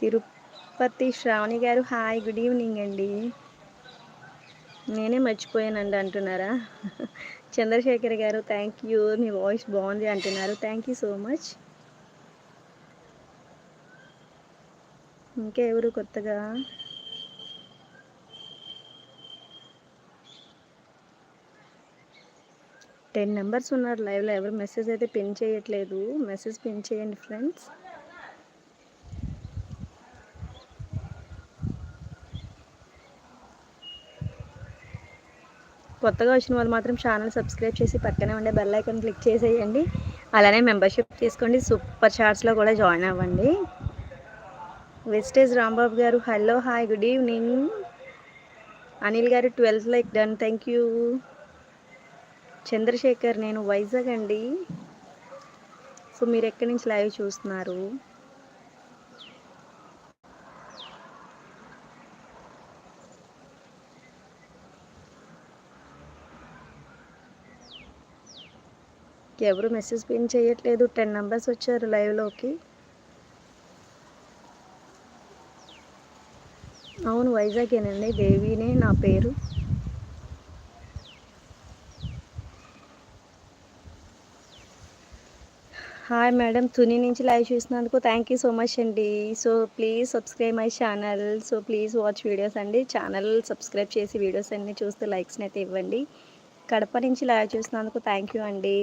తిరుపతి శ్రావణి గారు hi good evening అండి. నేనే మర్చిపోయానండి అంటున్నారా? చంద్రశేఖర్ గారు థ్యాంక్ యూ మీ వాయిస్ బాగుంది అంటున్నారు. థ్యాంక్ యూ సో మచ్ ఇంకా ఎవరు కొత్తగా? టెన్ నెంబర్స్ ఉన్నారు లైవ్లో. ఎవరు మెసేజ్ అయితే పిన్ చేయట్లేదు. మెసేజ్ పిన్ చేయండి ఫ్రెండ్స్ కొత్తగా వచ్చిన వాళ్ళు మాత్రం ఛానల్ సబ్స్క్రైబ్ చేసి పక్కనే ఉండే బెల్ ఐకాన్ క్లిక్ చేసేయండి. అలానే మెంబర్షిప్ తీసుకోండి. సూపర్ చాట్స్లో కూడా జాయిన్ అవ్వండి. వెస్టేజ్ రాంబాబు గారు hello hi good evening. Anil గారు twelfth like done thank you. Chandrashekar నేను వైజాగ్ అండి. సో మీరు ఎక్కడి నుంచి లైవ్ చూస్తున్నారు? ఎవరు మెసేజ్ పిన్ చేయట్లేదు. టెన్ మెంబర్స్ వచ్చారు లైవ్లోకి అవును వైజాగేనండి. దేవినే నా పేరు. హాయ్ మేడం తుని నుంచి లైవ్ చూసినందుకు థ్యాంక్ యూ సో మచ్ అండి. So please subscribe my channel so please watch videos అండి. ఛానల్ సబ్స్క్రైబ్ చేసి వీడియోస్ అన్నీ చూస్తే లైక్స్ని అయితే ఇవ్వండి. కడప నుంచి లైవ్ చూసినందుకు థ్యాంక్ యూ అండి.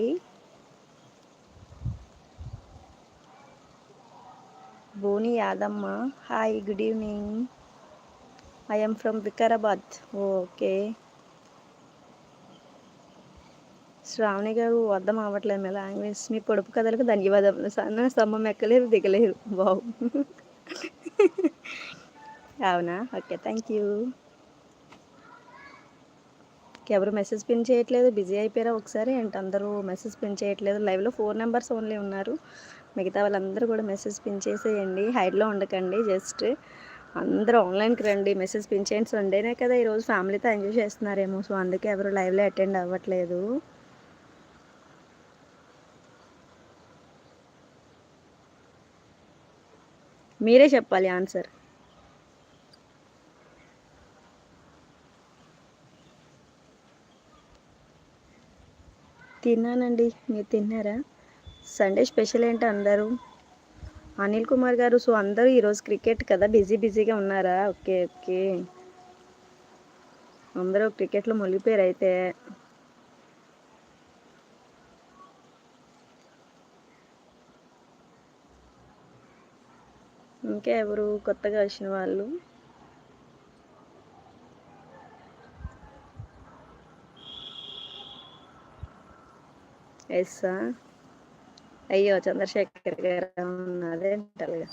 Boni Yadamma. Hi good evening I'm from Vikarabad okay Sravani గారు అర్థం అవ్వట్లేదు మీ లాంగ్వేజ్ మీ పొడుపు కథలకు ధన్యవాదాలు సన్న స్తంభం ఎక్కలేరు దిగలేరు బావు అవునా? ఓకే థ్యాంక్ యూ ఎవరు మెసేజ్ పిన్ చేయట్లేదు? బిజీ అయిపోయారా ఒకసారి? ఏంటి అందరూ మెసేజ్ పిన్ చేయట్లేదు? లైవ్లో ఫోర్ నెంబర్స్ ఓన్లీ ఉన్నారు. మిగతా వాళ్ళందరూ కూడా మెసేజ్ పిన్ చేసేయండి. హైడ్లో ఉండకండి. జస్ట్ అందరూ ఆన్లైన్కి రండి. మెసేజ్ పిన్ చేయండి. సండేనే కదా ఈరోజు ఫ్యామిలీతో ఎంజాయ్ చేస్తున్నారేమో. సో అందుకే ఎవరు లైవ్లో అటెండ్ అవ్వట్లేదు. మీరే చెప్పాలి ఆన్సర్. తిన్నానండి. మీరు తిన్నారా? సండే స్పెషల్ ఏంటి అందరూ? అనిల్ కుమార్ గారు సో అందరూ ఈరోజు క్రికెట్ కదా? బిజీ బిజీగా ఉన్నారా? Okay okay. అందరూ క్రికెట్లో మునిగిపోయారు అయితే. ఇంకా ఎవరు? కొత్తగా వచ్చిన వాళ్ళు? ఎస్ అయ్యో చంద్రశేఖర్ గారు అదేంటలుగా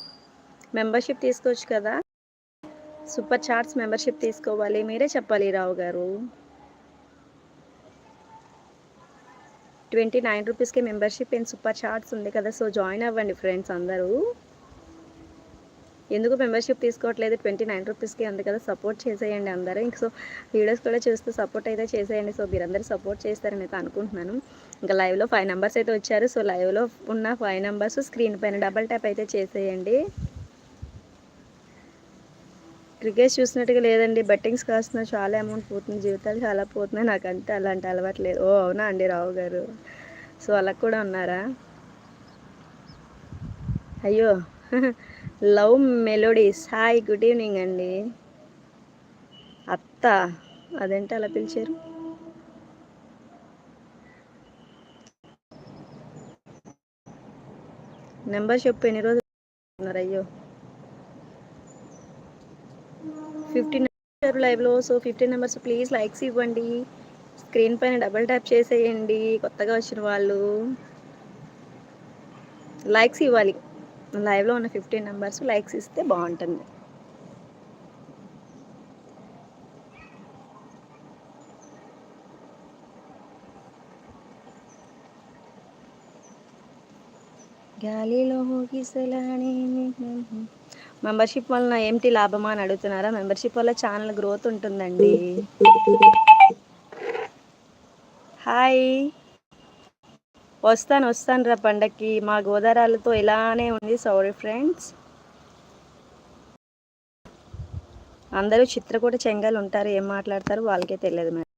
మెంబర్షిప్ తీసుకోవచ్చు కదా? సూపర్ చార్ట్స్ మెంబర్షిప్ తీసుకోవాలి. మీరే చెప్పాలి రావు గారు. ట్వంటీ నైన్ రూపీస్కి మెంబర్షిప్ ఇన్ సూపర్ చార్ట్స్ ఉంది కదా సో జాయిన్ అవ్వండి ఫ్రెండ్స్ అందరూ. ఎందుకు మెంబర్షిప్ తీసుకోవట్లేదు? ట్వంటీ నైన్ రూపీస్కి ఉంది కదా సపోర్ట్ చేసేయండి అందరూ. ఇంక సో వీడియోస్ కూడా చూస్తూ సపోర్ట్ అయితే చేసేయండి. సో మీరందరూ సపోర్ట్ చేస్తారని అయితే అనుకుంటున్నాను. ఇంకా లైవ్లో ఫైవ్ నెంబర్స్ అయితే వచ్చారు. సో లైవ్లో ఉన్న ఫైవ్ నెంబర్స్ స్క్రీన్ పైన డబల్ ట్యాప్ అయితే చేసేయండి. క్రికెట్ చూసినట్టుగా లేదండి. బెట్టింగ్స్ కాస్తున్నా చాలా అమౌంట్ పోతుంది. జీవితాలు చాలా పోతున్నాయి. నాకంటే అలాంటి అలవాటు లేదు. ఓ అవునా అండి రావు గారు? సో అలా కూడా ఉన్నారా? అయ్యో. Love melodies. Hi good evening అండి. అత్త అదేంటి అలా పిలిచారు? నెంబర్ చెప్పు ఎన్ని రోజులు ఉన్నారు? అయ్యో. ఫిఫ్టీన్ లైవ్లో so fifteen numbers please likes ఇవ్వండి. స్క్రీన్ పైన డబల్ ట్యాప్ చేసేయండి కొత్తగా వచ్చిన వాళ్ళు. లైక్స్ ఇవ్వాలి. లైవ్లో ఉన్న ఫిఫ్టీన్ నెంబర్స్ లైక్స్ ఇస్తే బాగుంటుంది. గాలిలో గిసలాని మెంబర్షిప్ వలన ఏమిటి లాభమా అని అడుగుతున్నారా? మెంబర్షిప్ వల్ల ఛానల్ గ్రోత్ ఉంటుందండి. హాయ్. వస్తాను వస్తాను రా పండక్కి. మా గోదారాలతో ఇలానే ఉంది సారీ ఫ్రెండ్స్ అందరూ చిత్రకూట చెంగల్ ఉంటారు ఏం మాట్లాడతారు వాళ్ళకే తెలియదు మేడం